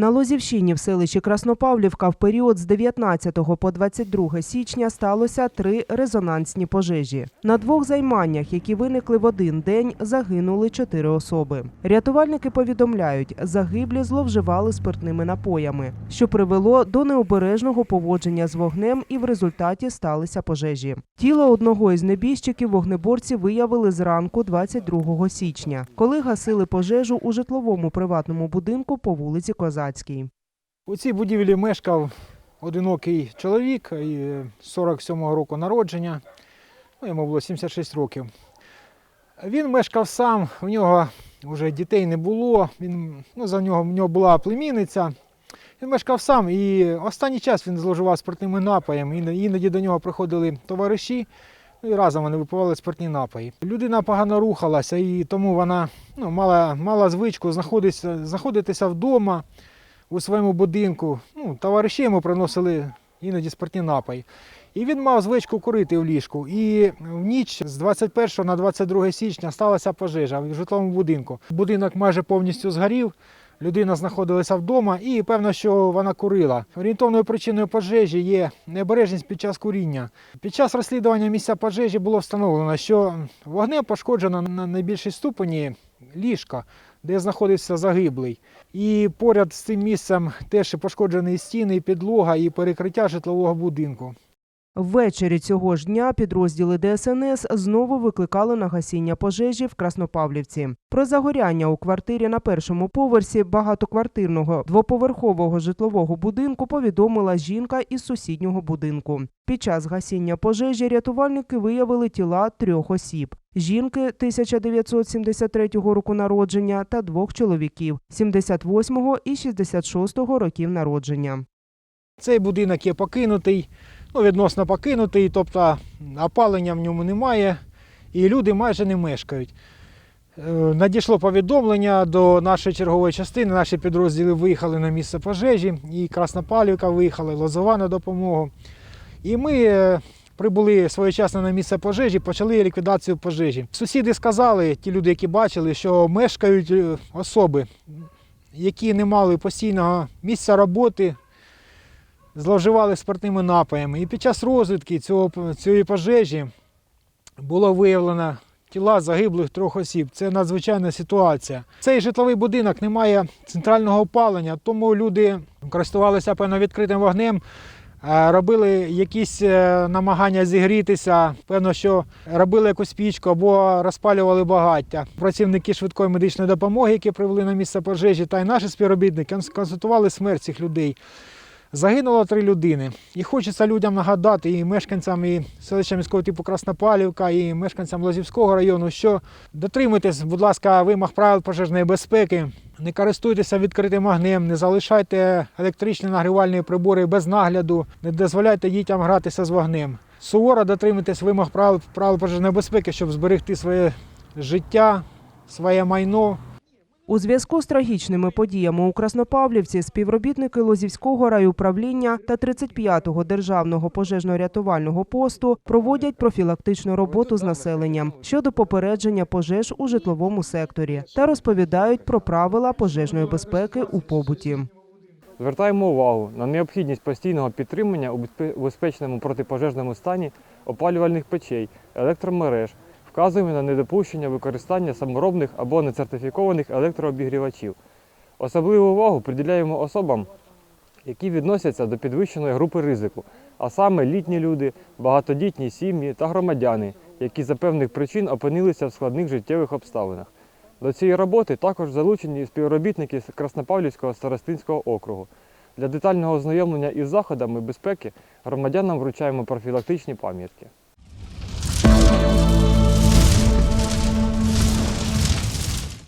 На Лозівщині в селищі Краснопавлівка в період з 19 по 22 січня сталося три резонансні пожежі. На двох займаннях, які виникли в один день, загинули чотири особи. Рятувальники повідомляють, загиблі зловживали спиртними напоями, що привело до необережного поводження з вогнем, і в результаті сталися пожежі. Тіло одного із небіжчиків вогнеборці виявили зранку 22 січня, коли гасили пожежу у житловому приватному будинку по вулиці Козацькій. У цій будівлі мешкав одинокий чоловік 47-го року народження, ну, йому було 76 років. Він мешкав сам, в нього вже дітей не було, він, ну, за нього, в нього була племінниця. Він мешкав сам і останній час він зловживав спиртними напоями. Іноді до нього приходили товариші, ну і разом вони випивали спиртні напої. Людина погано рухалася, і тому вона ну, мала, мала звичку знаходитися, знаходитися вдома у своєму будинку. Ну, товариші йому приносили іноді спиртні напої. І він мав звичку курити в ліжку. І в ніч з 21 на 22 січня сталася пожежа в житловому будинку. Будинок майже повністю згорів. Людина знаходилася вдома і певно, що вона курила. Орієнтовною причиною пожежі є необережність під час куріння. Під час розслідування місця пожежі було встановлено, що вогнем пошкоджено на найбільшій ступені ліжка, де знаходився загиблий. І поряд з цим місцем теж пошкоджені стіни, підлога, і перекриття житлового будинку. Ввечері цього ж дня підрозділи ДСНС знову викликали на гасіння пожежі в Краснопавлівці. Про загоряння у квартирі на першому поверсі багатоквартирного двоповерхового житлового будинку повідомила жінка із сусіднього будинку. Під час гасіння пожежі рятувальники виявили тіла трьох осіб: жінки 1973 року народження та двох чоловіків 78 і 66 років народження. Цей будинок є покинутий, ну, відносно покинутий, тобто опалення в ньому немає, і люди майже не мешкають. Е, Надійшло повідомлення до нашої чергової частини. Наші підрозділи виїхали на місце пожежі, і Краснопалівка виїхала, і Лозова на допомогу. І ми е, прибули своєчасно на місце пожежі, почали ліквідацію пожежі. Сусіди сказали, ті люди, які бачили, що мешкають е, особи, які не мали постійного місця роботи, зловживали спиртними напоями. І під час розвідки цього, цієї пожежі було виявлено тіла загиблих трьох осіб. Це надзвичайна ситуація. Цей житловий будинок не має центрального опалення, тому люди користувалися певно відкритим вогнем. Робили якісь е, намагання зігрітися, певно, що робили якусь пічку або розпалювали багаття. Працівники швидкої медичної допомоги, які прибули на місце пожежі, та й наші співробітники констатували смерть цих людей. Загинуло три людини. І хочеться людям нагадати, і мешканцям і селища міського типу Краснопалівка, і мешканцям Лозівського району, що дотримуйтесь, будь ласка, вимог правил пожежної безпеки, не користуйтеся відкритим огнем, не залишайте електричні нагрівальні прибори без нагляду, не дозволяйте дітям гратися з вогнем. Суворо дотримуйтесь вимог правил, правил пожежної безпеки, щоб зберегти своє життя, своє майно. У зв'язку з трагічними подіями у Краснопавлівці співробітники Лозівського райуправління та 35-го державного пожежно-рятувального посту проводять профілактичну роботу з населенням щодо попередження пожеж у житловому секторі та розповідають про правила пожежної безпеки у побуті. Звертаємо увагу на необхідність постійного підтримання у безпе- безпечному протипожежному стані опалювальних печей, електромереж, вказуємо на недопущення використання саморобних або несертифікованих електрообігрівачів. Особливу увагу приділяємо особам, які відносяться до підвищеної групи ризику, а саме літні люди, багатодітні сім'ї та громадяни, які за певних причин опинилися в складних життєвих обставинах. До цієї роботи також залучені співробітники Краснопавлівського старостинського округу. Для детального ознайомлення із заходами безпеки громадянам вручаємо профілактичні пам'ятки.